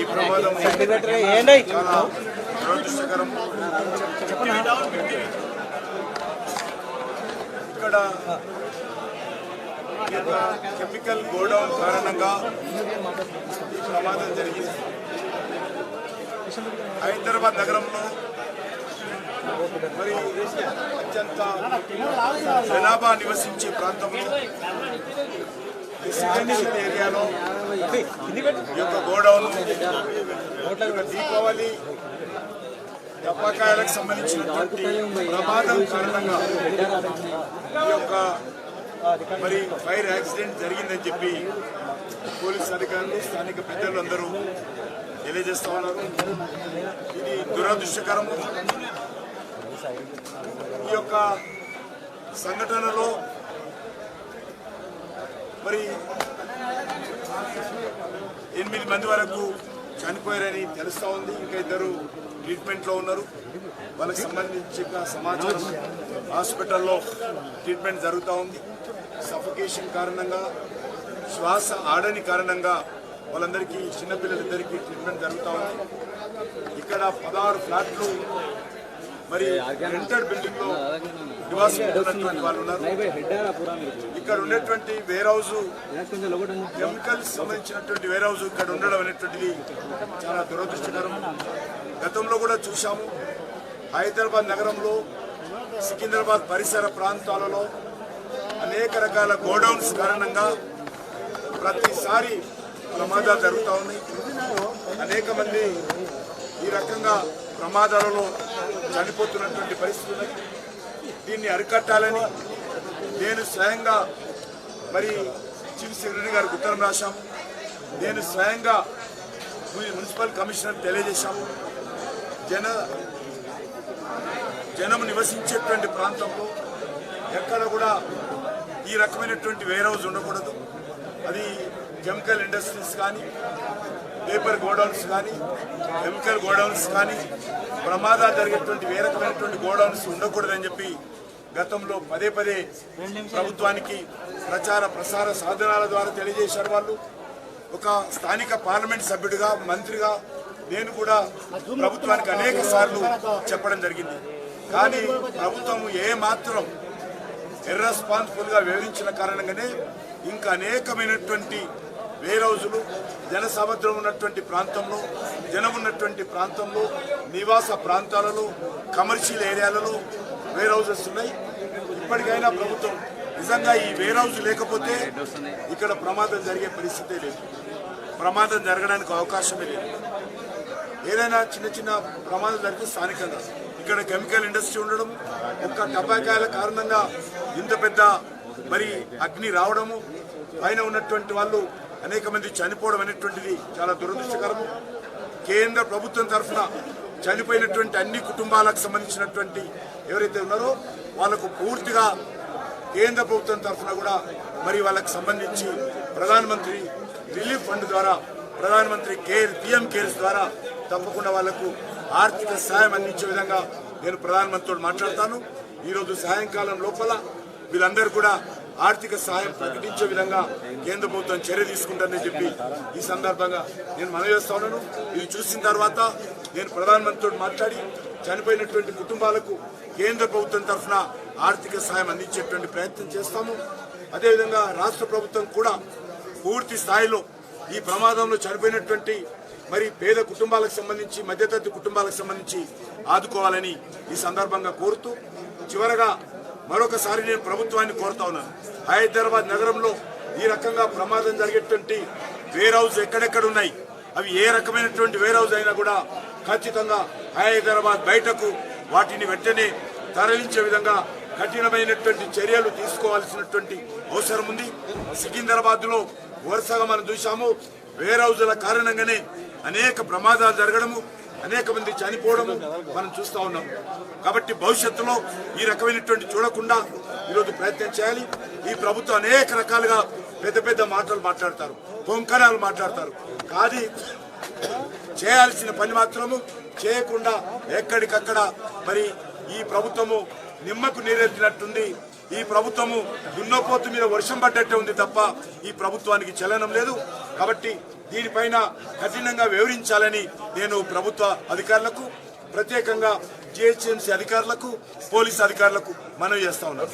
ఈ ప్రమాదం చాలా దురదృష్టకరం. ఇక్కడ కెమికల్ గోడౌన్ కారణంగా ఈ ప్రమాదం జరిగింది. హైదరాబాద్ నగరంలో మరి అత్యంత జనాభా నివసించే ప్రాంతంలో రెసిడెన్షియల్ ఏరియాలో ఈ యొక్క గోడౌన్ దీపావళి దెబ్బకాయలకు సంబంధించినటువంటి ప్రమాదం కారణంగా ఈ యొక్క మరి ఫైర్ యాక్సిడెంట్ జరిగిందని చెప్పి పోలీస్ అధికారులు స్థానిక పెద్దలు అందరూ తెలియజేస్తా ఉన్నారు ఇది దురదృష్టకరము ఈ యొక్క సంఘటనలో మరి ఎనిమిది మంది వరకు చనిపోయారని తెలుస్తూ ఉంది. ఇంకా ఇద్దరు ట్రీట్మెంట్లో ఉన్నారు. వాళ్ళకి సంబంధించిన సమాచారం హాస్పిటల్లో ట్రీట్మెంట్ జరుగుతూ ఉంది. సఫకేషన్ కారణంగా శ్వాస ఆడని కారణంగా వాళ్ళందరికీ చిన్నపిల్లలిద్దరికీ ట్రీట్మెంట్ జరుగుతూ ఉంది. ఇక్కడ పదహారు ఫ్లాట్లు మరి రెంటెడ్ బిల్డింగ్లో నివాసం వాళ్ళు ఉన్నారు ఇక్కడ ఉండేటువంటి వేర్ హౌస్ కెమికల్స్ సంబంధించినటువంటి వేర్ హౌస్ ఇక్కడ ఉండడం అనేటువంటిది చాలా దురదృష్టకరం. గతంలో కూడా చూశాము. హైదరాబాద్ నగరంలో సికింద్రాబాద్ పరిసర ప్రాంతాలలో అనేక రకాల గోడౌన్స్ కారణంగా ప్రతిసారి ప్రమాదాలు జరుగుతూ ఉన్నాయి. అనేక మంది ఈ రకంగా ప్రమాదాలలో చనిపోతున్నటువంటి పరిస్థితులు దీన్ని అరికట్టాలని నేను స్వయంగా మరి చీఫ్ సెక్రటరీ గారికి ఉత్తరం రాశాము నేను స్వయంగా మున్సిపల్ కమిషనర్ తెలియజేశాము జన జనం నివసించేటువంటి ప్రాంతంలో ఎక్కడ కూడా ఈ రకమైనటువంటి వేర్ హౌస్ ఉండకూడదు. అది కెమికల్ ఇండస్ట్రీస్ కానీ పేపర్ గోడౌన్స్ కానీ కెమికల్ గోడౌన్స్ కానీ ప్రమాదాలు జరిగేటువంటి ఏ రకమైనటువంటి గోడౌన్స్ ఉండకూడదని చెప్పి గతంలో పదే పదే ప్రభుత్వానికి ప్రచార ప్రసార సాధనాల ద్వారా తెలియజేశారు వాళ్ళు. ఒక స్థానిక పార్లమెంట్ సభ్యుడిగా మంత్రిగా నేను కూడా ప్రభుత్వానికి అనేక సార్లు చెప్పడం జరిగింది. కానీ ప్రభుత్వం ఏ మాత్రం ఇర్రెస్పాన్సిబుల్గా వివరించిన కారణంగానే ఇంకా అనేకమైనటువంటి వేరౌజులు జనసముద్రం ఉన్నటువంటి ప్రాంతంలో జనం ఉన్నటువంటి ప్రాంతంలో నివాస ప్రాంతాలలో కమర్షియల్ ఏరియాలలో వేర్ ఉన్నాయి. ఇప్పటికైనా ప్రభుత్వం నిజంగా ఈ వేర్ లేకపోతే ఇక్కడ ప్రమాదం జరిగే పరిస్థితే లేదు. ప్రమాదం జరగడానికి అవకాశమే లేదు. ఏదైనా చిన్న చిన్న ప్రమాదం జరిగితే స్థానికంగా ఇక్కడ కెమికల్ ఇండస్ట్రీ ఉండడం ఒక్క టపాకాయల కారణంగా ఇంత పెద్ద మరి అగ్ని రావడము పైన ఉన్నటువంటి వాళ్ళు అనేక మంది చనిపోవడం అనేటువంటిది చాలా దురదృష్టకరము కేంద్ర ప్రభుత్వం తరఫున చనిపోయినటువంటి అన్ని కుటుంబాలకు సంబంధించినటువంటి ఎవరైతే ఉన్నారో వాళ్ళకు పూర్తిగా కేంద్ర ప్రభుత్వం తరఫున కూడా మరి వాళ్ళకి సంబంధించి ప్రధానమంత్రి రిలీఫ్ ఫండ్ ద్వారా ప్రధానమంత్రి కేర్ పిఎం కేర్స్ ద్వారా తప్పకుండా వాళ్ళకు ఆర్థిక సహాయం అందించే విధంగా నేను ప్రధానమంత్రితో మాట్లాడతాను. ఈరోజు సాయంకాలం లోపల వీళ్ళందరూ కూడా ఆర్థిక సహాయం ప్రకటించే విధంగా కేంద్ర ప్రభుత్వం చర్య తీసుకుంటారని చెప్పి ఈ సందర్భంగా నేను మనవి చేస్తా ఉన్నాను. ఇది చూసిన తర్వాత నేను ప్రధానమంత్రితో మాట్లాడి చనిపోయినటువంటి కుటుంబాలకు కేంద్ర ప్రభుత్వం తరఫున ఆర్థిక సహాయం అందించేటువంటి ప్రయత్నం చేస్తాము. అదేవిధంగా రాష్ట్ర ప్రభుత్వం కూడా పూర్తి స్థాయిలో ఈ ప్రమాదంలో చనిపోయినటువంటి మరి పేద కుటుంబాలకు సంబంధించి మధ్యతరగతి కుటుంబాలకు సంబంధించి ఆదుకోవాలని ఈ సందర్భంగా కోరుతూ చివరగా మరొకసారి నేను ప్రభుత్వాన్ని కోరుతా ఉన్నాను హైదరాబాద్ నగరంలో ఈ రకంగా ప్రమాదం జరిగేటువంటి వేర్ హౌస్ ఎక్కడెక్కడ ఉన్నాయి అవి ఏ రకమైనటువంటి వేర్ హౌస్ అయినా కూడా ఖచ్చితంగా హైదరాబాద్ బయటకు వాటిని వెంటనే తరలించే విధంగా కఠినమైనటువంటి చర్యలు తీసుకోవాల్సినటువంటి అవసరం ఉంది. సికింద్రాబాద్లో వరుసగా మనం చూసాము వేర్ హౌజుల కారణంగానే అనేక ప్రమాదాలు జరగడము అనేక మంది చనిపోవడము మనం చూస్తా ఉన్నాం. కాబట్టి భవిష్యత్తులో ఈ రకమైనటువంటి చూడకుండా ఈరోజు ప్రయత్నం చేయాలి. ఈ ప్రభుత్వం అనేక రకాలుగా పెద్ద పెద్ద మాటలు మాట్లాడతారు పొంకణాలు మాట్లాడతారు. కానీ చేయాల్సిన పని మాత్రము చేయకుండా ఎక్కడికక్కడ మరి ఈ ప్రభుత్వము నిమ్మకు నీరెత్తినట్టుంది. ఈ ప్రభుత్వము దున్నపోతు మీద వర్షం పడ్డట్టే ఉంది తప్ప ఈ ప్రభుత్వానికి చలనం లేదు. కాబట్టి దీనిపైన కఠినంగా వివరించాలని నేను ప్రభుత్వ అధికారులకు ప్రత్యేకంగా జిహెచ్ఎంసీ అధికారులకు పోలీస్ అధికారులకు మనవి చేస్తా ఉన్నాను